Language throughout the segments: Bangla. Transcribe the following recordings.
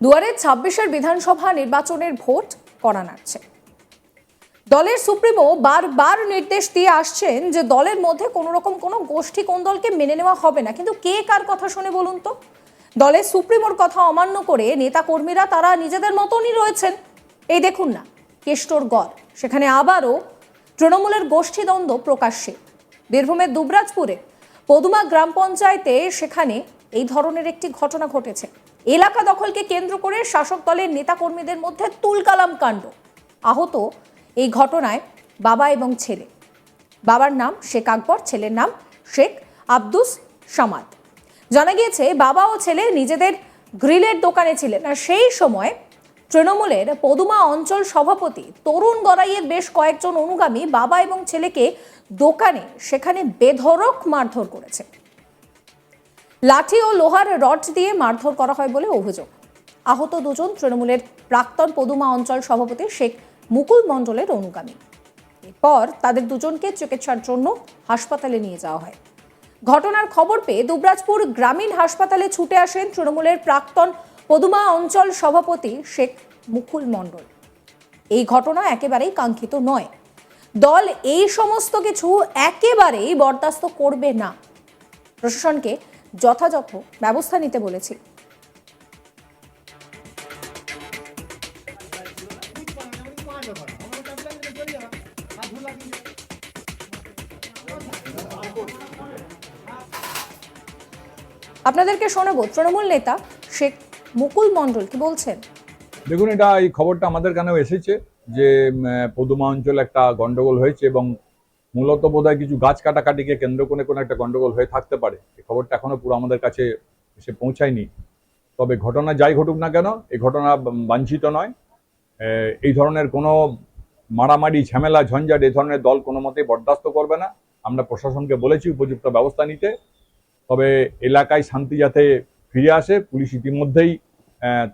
দুয়ারে ছাব্বিশের বিধানসভা নির্বাচনের ভোট করা নাড়ছে দলের সুপ্রিমো বারবার নির্দেশ দিয়ে আসছেন যে দলের মধ্যে কোনো রকম কোনো গোষ্ঠী কোন দলকে মেনে নেওয়া হবে না। কিন্তু কে কার কথা শুনে বলুন তো? দলের সুপ্রিমোর কথা অমান্য করে নেতা কর্মীরা তারা নিজেদের মতনই রয়েছেন। এই দেখুন না, কেষ্টর গড়। সেখানে আবারও তৃণমূলের গোষ্ঠীদ্বন্দ্ব প্রকাশ্যে। বীরভূমের দুবরাজপুরে পদুমা গ্রাম পঞ্চায়েতে সেখানে এই ধরনের একটি ঘটনা ঘটেছে। এলাকা দখলকে কেন্দ্র করে শাসক দলের নেতাকর্মীদের মধ্যে তুলকালাম কাণ্ড। আহত এই ঘটনায় বাবা এবং ছেলে। বাবার নাম শেখ আকবর, ছেলের নাম শেখ আব্দুস সামাদ। জানা গিয়েছে, বাবা ও ছেলে নিজেদের গ্রিলের দোকানে ছিলেন আর সেই সময় তৃণমূলের পদুমা অঞ্চল সভাপতি তরুণ গড়াইয়ের বেশ কয়েকজন অনুগামী বাবা এবং ছেলেকে দোকানে, সেখানে বেধড়ক মারধর করেছে। লাঠি ও লোহার রড দিয়ে মারধর করা হয় বলে অভিযোগ। আহত দুজন তৃণমূলের প্রাক্তন পদুমা অঞ্চল সভাপতি শেখ মুকুল মণ্ডলের অনুগামী। এরপর তাদের দুজনকে চিকিৎসার জন্য হাসপাতালে নিয়ে যাওয়া হয়। ঘটনার খবর পেয়ে দুবরাজপুর গ্রামীণ হাসপাতালে ছুটে আসেন তৃণমূলের প্রাক্তন পদুমা অঞ্চল সভাপতি শেখ মুকুল মণ্ডল। এই ঘটনা একেবারেই কাঙ্ক্ষিত নয়। দল এই সমস্ত কিছু একেবারেই বরদাস্ত করবে না। প্রশাসনকে যথাযথ ব্যবস্থা নিতে বলেছি। আপনাদেরকে শোনাবো তৃণমূল নেতা শেখ মুকুল মণ্ডল কি বলছেন? দেখুন, এটা এই খবরটা আমাদের কানেও এসেছে যে পদুমা অঞ্চলে একটা গন্ডগোল হয়েছে এবং মূলত বোধহয় কিছু গাছ কাটাকাটিকে কেন্দ্র করে কোনো একটা গন্ডগোল হয়ে থাকতে পারে। এই খবরটা এখনও পুরো আমাদের কাছে এসে পৌঁছায়নি। তবে ঘটনা যাই ঘটুক না কেন এই ঘটনা বাঞ্ছিত নয়। এই ধরনের কোনো মারামারি, ঝামেলা, ঝঞ্ঝাট এই ধরনের দল কোনো মতেই বরদাস্ত করবে না। আমরা প্রশাসনকে বলেছি উপযুক্ত ব্যবস্থা নিতে। তবে এলাকায় শান্তি যাতে ফিরে আসে, পুলিশ ইতিমধ্যেই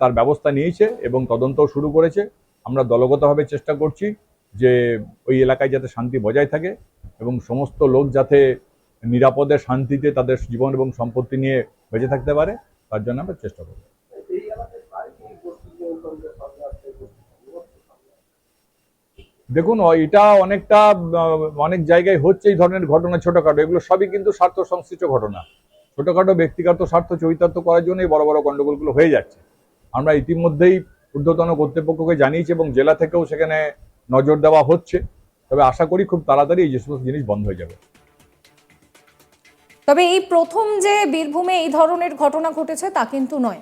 তার ব্যবস্থা নিয়েছে এবং তদন্তও শুরু করেছে। আমরা দলগতভাবে চেষ্টা করছি যে ওই এলাকায় যাতে শান্তি বজায় থাকে। এবং সমস্ত লোক যাতে নিরাপদে, শান্তিতে তাদের জীবন এবং সম্পত্তি নিয়ে বেঁচে থাকতে পারে, তার জন্য আমরা চেষ্টা করব। দেখুন এটা অনেকটা অনেক জায়গায় হচ্ছে এই ধরনের ঘটনা ছোটখাটো। এগুলো সবই কিন্তু স্বার্থ সংশ্লিষ্ট ঘটনা। ছোটখাটো ব্যক্তিগত স্বার্থ চরিতার্থ করার জন্য এই বড় বড় গন্ডগোলগুলো হয়ে যাচ্ছে। আমরা ইতিমধ্যেই ঊর্ধ্বতন কর্তৃপক্ষকে জানিয়েছি এবং জেলা থেকেও সেখানে নজর দেওয়া হচ্ছে। তবে আশা করি খুব তাড়াতাড়ি এই যে সমস্ত জিনিস বন্ধ হয়ে যাবে। তবে এই প্রথম যে বীরভূমে এই ধরনের ঘটনা ঘটেছে তা কিন্তু নয়।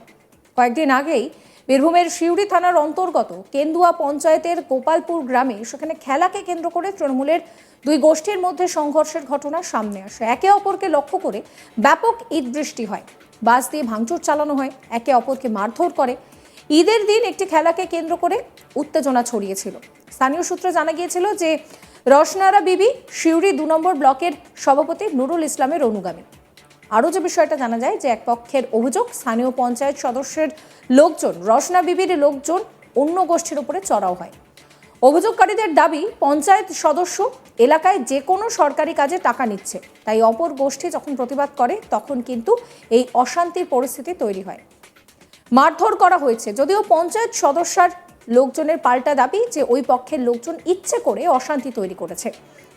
কয়েকদিন আগেই বীরভূমের সিউড়ি থানার অন্তর্গত কেন্দুয়া পঞ্চায়েতের গোপালপুর গ্রামে সেখানে খেলাকে কেন্দ্র করে তৃণমূলের দুই গোষ্ঠীর মধ্যে সংঘর্ষের ঘটনা সামনে আসে। একে অপরকে লক্ষ্য করে ব্যাপক ঈদ বৃষ্টি হয়। বাস দিয়ে ভাঙচুর চালানো হয়। একে অপরকে মারধর করে। ঈদের দিন একটি খেলাকে কেন্দ্র করে উত্তেজনা ছড়িয়েছিল। স্থানীয় সূত্রে জানা গিয়েছিল যে, রসনারা বিবি সিউড়ি দু নম্বর ব্লকের সভাপতি নুরুল ইসলামের অনুগামী। আরও যে বিষয়টা জানা যায় যে, এক পক্ষের অভিযোগ, স্থানীয় পঞ্চায়েত সদস্যের লোকজন, রসনা বিবির লোকজন অন্য গোষ্ঠীর উপরে চড়াও হয়। অভিযোগকারীদের দাবি, পঞ্চায়েত সদস্য এলাকায় যে কোনো সরকারি কাজে টাকা নিচ্ছে। তাই অপর গোষ্ঠী যখন প্রতিবাদ করে, তখন কিন্তু এই অশান্তির পরিস্থিতি তৈরি হয়। মারধর করা হয়েছে। যদিও পঞ্চায়েত সদস্যার লোকজনের পাল্টা দাবি যে ওই পক্ষের লোকজন ইচ্ছে করে অশান্তি তৈরি করেছে।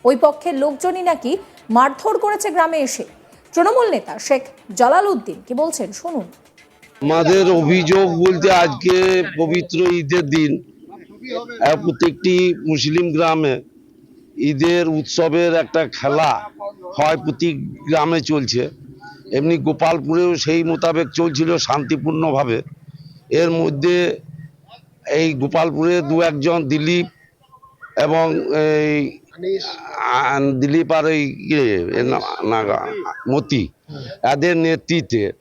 ওই পক্ষের লোকজনই নাকি মারধর করেছে গ্রামে এসে। তৃণমূল নেতা শেখ জালাল উদ্দিন কি বলছেন? শুনুন। আমাদের অভিযোগ বলতে আজকে পবিত্র ঈদের দিন প্রত্যেকটি মুসলিম গ্রামে ঈদের উৎসবের একটা খেলা হয় প্রতি গ্রামে চলছে। এমনি গোপালপুরেও সেই মোতাবেক চলছিল শান্তিপূর্ণভাবে। এর মধ্যে এই গোপালপুরে দু একজন দিলীপ এবং এই দিলীপ আর এই ইয়ে, মতি। এদের নেতৃত্বে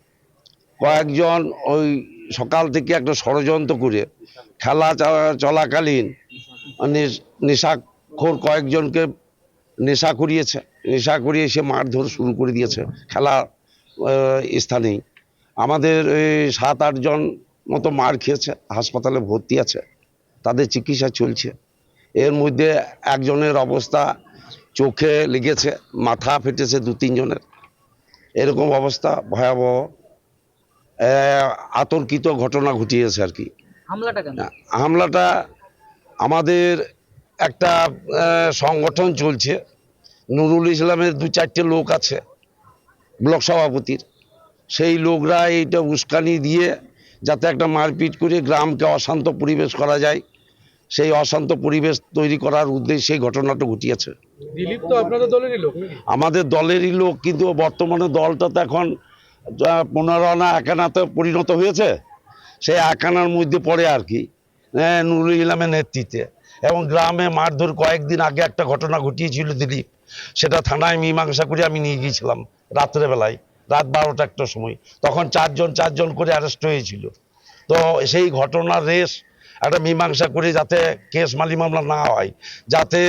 কয়েকজন ওই সকাল থেকে একটা ষড়যন্ত্র করে খেলা চলা- চলাকালীন মানে নেশাখোর কয়েকজনকে নেশা করিয়েছে নেশা করিয়ে সে মারধর শুরু করে দিয়েছে। খেলা স্থানেই আমাদের সাত আটজন মতো মার খেয়েছে হাসপাতালে ভর্তি আছে তাদের চিকিৎসা চলছে। এর মধ্যে একজনের অবস্থা চোখে লেগেছে মাথা ফেটেছে দু তিনজনের এরকম অবস্থা ভয়াবহ আতঙ্কিত ঘটনা ঘটিয়েছে আর কি। হামলাটা হামলাটা আমাদের একটা সংগঠন চলছে নুরুল ইসলামের দু চারটে লোক আছে ব্লক সভাপতির। সেই লোকরা এইটা উস্কানি দিয়ে যাতে একটা মারপিট করে গ্রামকে অশান্ত পরিবেশ করা যায় সেই অশান্ত পরিবেশ তৈরি করার উদ্দেশ্যে সেই ঘটনাটা ঘটিয়েছে। দিলীপ তো আপনাদের দলেরই লোক আমাদের দলেরই লোক কিন্তু বর্তমানে দলটা তো এখন পনেরো আনা একানাতে পরিণত হয়েছে। সেই একানার মধ্যে পড়ে আর কি। আহ, নুরুল ইসলামের নেতৃত্বে। এবং গ্রামে মারধর কয়েকদিন আগে একটা ঘটনা ঘটিয়েছিল দিলীপ। সেটা থানায় মীমাংসা করে আমি নিয়ে গিয়েছিলাম রাত্রেবেলায় রাত বারোটা একটার সময়। তখন চারজন চারজন করে অ্যারেস্ট হয়েছিল। তো সেই ঘটনার রেস একটা মীমাংসা করে যাতে কেস মালি মামলা না হয়, যাতে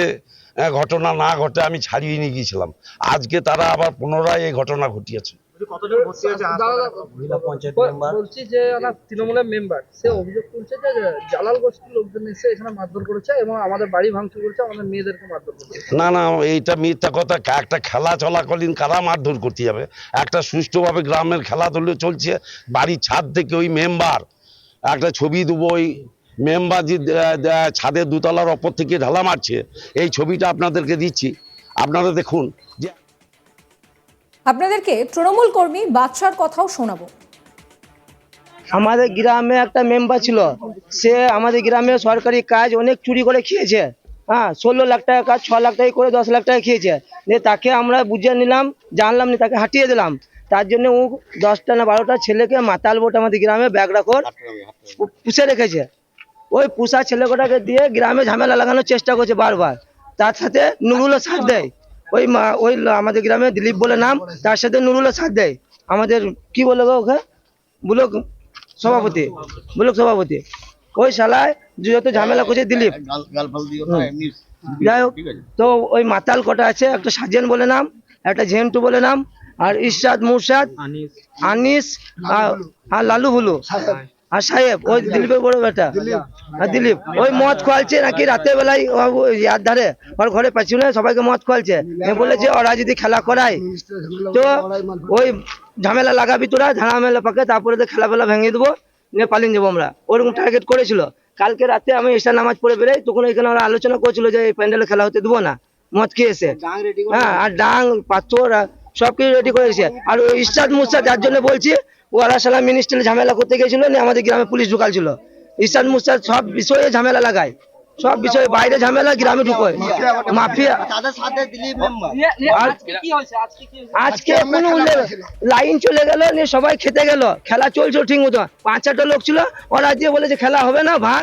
ঘটনা না ঘটে আমি ছাড়িয়ে নিয়ে গিয়েছিলাম। আজকে তারা আবার পুনরায় এই ঘটনা ঘটিয়েছে। বলছি যে ওনার তৃণমূলের মেম্বার সে অভিযোগ করছে যে জালাল গোষ্ঠীর লোকজন এসে এখানে মারধর করেছে এবং আমাদের বাড়ি ভাঙচুর করেছে আমাদের মেয়েদেরকে মারধর করেছে। না না এইটা মিথ্যা কথা। একটা খেলা চলাকালীন কারা মারধর করতে যাবে? একটা সুষ্ঠুভাবে গ্রামের খেলাধুলো চলছে বাড়ির ছাদ থেকে ওই মেম্বার। একটা ছবি দেবো ওই মেম্বার যে ছাদের দুতলার ওপর থেকে ঢালা মারছে। এই ছবিটা আপনাদেরকে দিচ্ছি। আপনারা দেখুন যে আপনাদেরকে তৃণমূল কর্মী বাদশার কথাও শোনাবো। আমাদের গ্রামে একটা মেম্বার ছিল, সে আমাদের গ্রামে সরকারি কাজ অনেক চুরি করে খেয়েছে। হ্যাঁ ষোলো লাখ টাকা কাজ, ছ লাখ টাকা করে দশ লাখ টাকা খেয়েছে। দিয়ে তাকে আমরা বুঝে নিলাম, জানলাম না তাকে হাঁটিয়ে দিলাম। তার জন্য ও দশটা না বারোটা ছেলেকে মাতাল বোট আমাদের গ্রামে ব্যাগ রাখর পুষে রেখেছে। ওই পুষা ছেলেকটাকে দিয়ে গ্রামে ঝামেলা লাগানোর চেষ্টা করছে বারবার। তার সাথে নুরুলও সাথ দেয়। ওই মা- ওই আমাদের গ্রামে দিলীপ বলে নাম তার সাথে নুরুলও সাথ দেয়। আমাদের কি বলে গো ওকে? ব্লক সভাপতি ব্লক সভাপতি। ওই শালায় যত ঝামেলা করছে দিলীপ। যাই হোক তো ওই মাতাল কটা আছে একটা সাজেন বলে নাম একটা ঝেন্টু বলে নাম আর ইরশাদ মুরশাদ আনিস। আর- আর লালু হুলু আর সাহেব ওই দিলীপের বড় বেটা। আর দিলীপ ওই মদ খোয়ালছে নাকি রাতের বেলায় ইয়ার ধারে ওর ঘরে পেছনে সবাইকে মদ খোয়ালছে। বলেছে ওরা যদি খেলা করায় তো ওই ঝামেলা লাগাবি তোরা ঝামেলা পাকে তারপরে তো খেলা ফেলা ভেঙে দেবো নিয়ে পালিয়ে যাব আমরা। ওরকম টার্গেট করেছিল। কালকে রাতে আমি এসে নামাজ পড়ে বেরোই তখন এখানে ওরা আলোচনা করেছিল যে এই প্যান্ডেলে খেলা হতে দেবো না মদ খেয়েছে। হ্যাঁ আর ডাং পাথর সব কিছু রেডি করেছে। আর ওই ইস্তাদ মুস্তাদ যার জন্য বলছি ওরা সালা মিনিস্টারে ঝামেলা করতে গেছিল, নিয়ে আমাদের গ্রামে পুলিশ ঢুকাল ছিল ইসাদ মুস্তাদ সব বিষয়ে ঝামেলা লাগায়। সব বিষয়ে বাইরে ঝামেলা, গ্রামে ঢুকোয়। মাফিয়া। আজকে লাইন চলে গেল, নিয়ে সবাই খেতে গেল। খেলা চলছিল ঠিক মতো। পাঁচ চারটা লোক ছিল, ওরা দিয়ে বলে যে খেলা হবে না, ভাঙ।